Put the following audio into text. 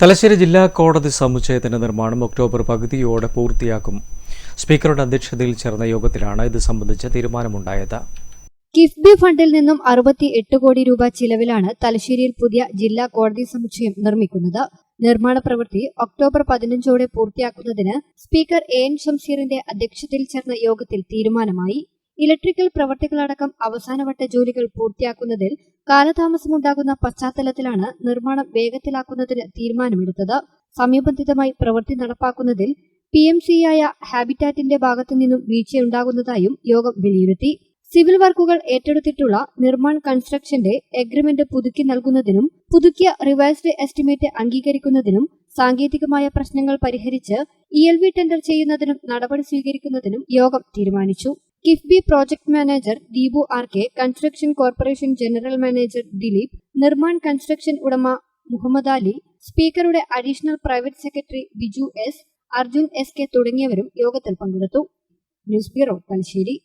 തലശ്ശേരി ജില്ലാ കോടതി സമുച്ചയത്തിന്റെ നിർമ്മാണം ഒക്ടോബർ പകുതിയോടെ പൂർത്തിയാക്കും. സ്പീക്കറുടെ അധ്യക്ഷതയിൽ ചേർന്ന യോഗത്തിലാണ് ഇത് സംബന്ധിച്ച തീരുമാനമുണ്ടായത്. കിഫ്ബി ഫണ്ടിൽ നിന്നും അറുപത്തി എട്ട് കോടി രൂപ ചിലവിലാണ് തലശ്ശേരിയിൽ പുതിയ ജില്ലാ കോടതി സമുച്ചയം നിർമ്മിക്കുന്നത്. നിർമ്മാണ പ്രവൃത്തി ഒക്ടോബർ പതിനഞ്ചോടെ പൂർത്തിയാക്കുന്നതിന് സ്പീക്കർ എ എൻ ഷംഷീറിന്റെ അധ്യക്ഷതയിൽ ചേർന്ന യോഗത്തിൽ തീരുമാനമായി. ഇലക്ട്രിക്കൽ പ്രവർത്തികളടക്കം അവസാനവട്ട ജോലികൾ പൂർത്തിയാക്കുന്നതിൽ കാലതാമസമുണ്ടാകുന്ന പശ്ചാത്തലത്തിലാണ് നിർമ്മാണം വേഗത്തിലാക്കുന്നതിന് തീരുമാനമെടുത്തത്. സമയബന്ധിതമായി പ്രവൃത്തി നടപ്പാക്കുന്നതിൽ പി എം സിയായ ഹാബിറ്റാറ്റിന്റെ ഭാഗത്തു നിന്നും വീഴ്ചയുണ്ടാകുന്നതായും യോഗം വിലയിരുത്തി. സിവിൽ വർക്കുകൾ ഏറ്റെടുത്തിട്ടുള്ള നിർമ്മാൺ കൺസ്ട്രക്ഷന്റെ എഗ്രിമെന്റ് പുതുക്കി നൽകുന്നതിനും പുതുക്കിയ റിവൈസ്ഡ് എസ്റ്റിമേറ്റ് അംഗീകരിക്കുന്നതിനും സാങ്കേതികമായ പ്രശ്നങ്ങൾ പരിഹരിച്ച് ഇ എൽ വി ടെൻഡർ ചെയ്യുന്നതിനും നടപടി സ്വീകരിക്കുന്നതിനും യോഗം തീരുമാനിച്ചു. KIIFB project manager Deepu R K construction corporation general manager Dileep Nirman construction ഉടമ മുഹമ്മദ് അലി സ്പീക്കറുടെ additional private secretary Biju S Arjun S K തുടങ്ങിയവരും യോഗത്തിൽ പങ്കെടുത്തു. News bureau Thalassery.